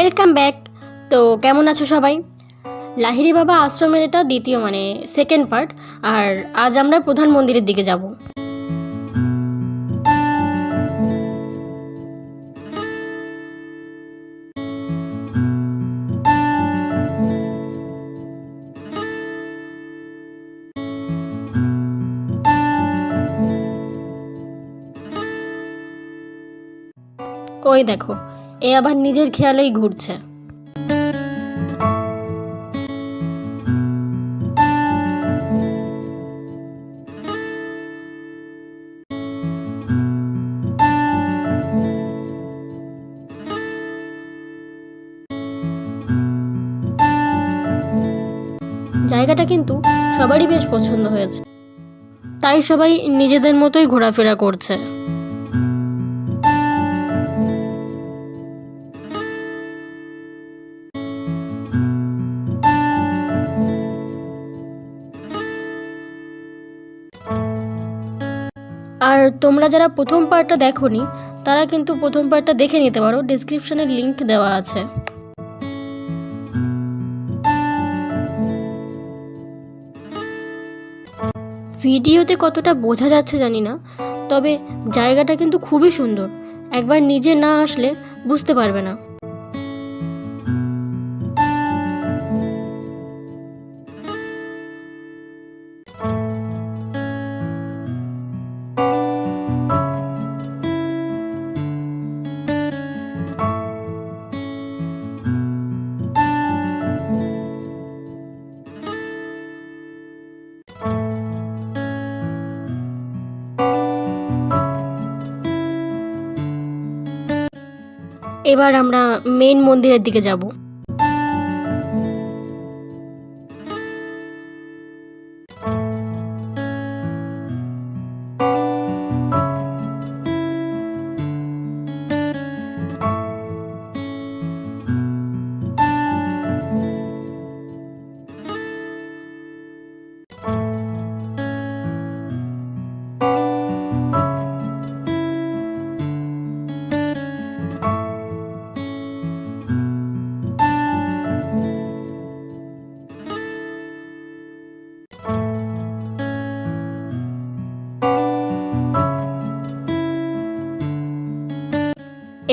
Welcome back. তো কেমন আছো সবাই? লাহিরি বাবা আশ্রমের এটা দ্বিতীয় মানে সেকেন্ড পার্ট, আর আজ আমরা প্রধান মন্দিরের দিকে যাব। ওই দেখো এ আবার নিজের খেয়ালেই ঘুরছে। জায়গাটা কিন্তু সবারই বেশ পছন্দ হয়েছে। তাই সবাই নিজেদের মতোই ঘোরাফেরা করছে। আর তোমরা যারা প্রথম পার্টটা দেখোনি, তারা কিন্তু প্রথম পার্টটা দেখে নিতে পারো। ডিসক্রিপশনে লিংক দেওয়া আছে। ভিডিওতে কতটা বোঝা যাচ্ছে জানি না, তবে জায়গাটা কিন্তু খুবই সুন্দর। একবার নিজে না আসলে বুঝতে পারবে না। এবার আমরা মেন মন্দিরের দিকে যাব।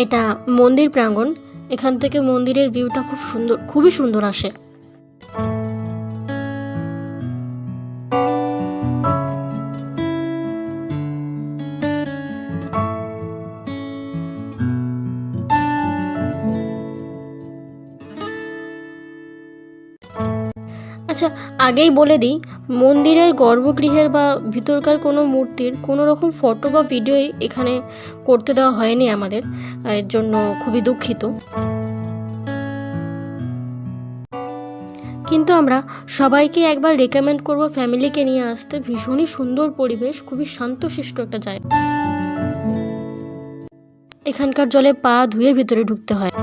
এটা মন্দির প্রাঙ্গণ। এখান থেকে মন্দিরের ভিউটা খুব সুন্দর খুবই সুন্দর আসে। আচ্ছা আগেই বলে দিই, মন্দিরের গর্ভগৃহের বা ভিতরকার কোনো মূর্তির কোনো রকম ফটো বা ভিডিওই এখানে করতে দেওয়া হয়নি আমাদের, এর জন্য খুবই দুঃখিত। কিন্তু আমরা সবাইকে একবার রেকমেন্ড করব ফ্যামিলিকে নিয়ে আসতে। ভীষণই সুন্দর পরিবেশ, খুবই শান্তশিষ্ট একটা জায়গা। এখানকার জলে পা ধুয়ে ভিতরে ঢুকতে হয়।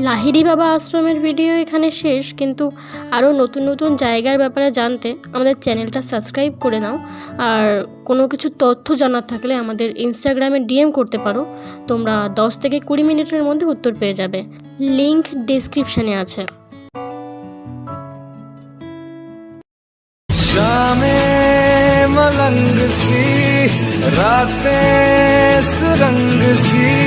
লাহিড়ি বাবা আশ্রমের ভিডিও এখানে শেষ কিন্তু আরও নতুন নতুন জায়গার ব্যাপারে জানতে আমাদের চ্যানেলটা সাবস্ক্রাইব করে নাও আর কোনো কিছু তথ্য জানার থাকলে আমাদের ইনস্টাগ্রামে ডিএম করতে পারো তোমরা দশ থেকে কুড়ি মিনিটের মধ্যে উত্তর পেয়ে যাবে লিংক ডিসক্রিপশানে আছে शामें मलंग सी रातें सुरंग सी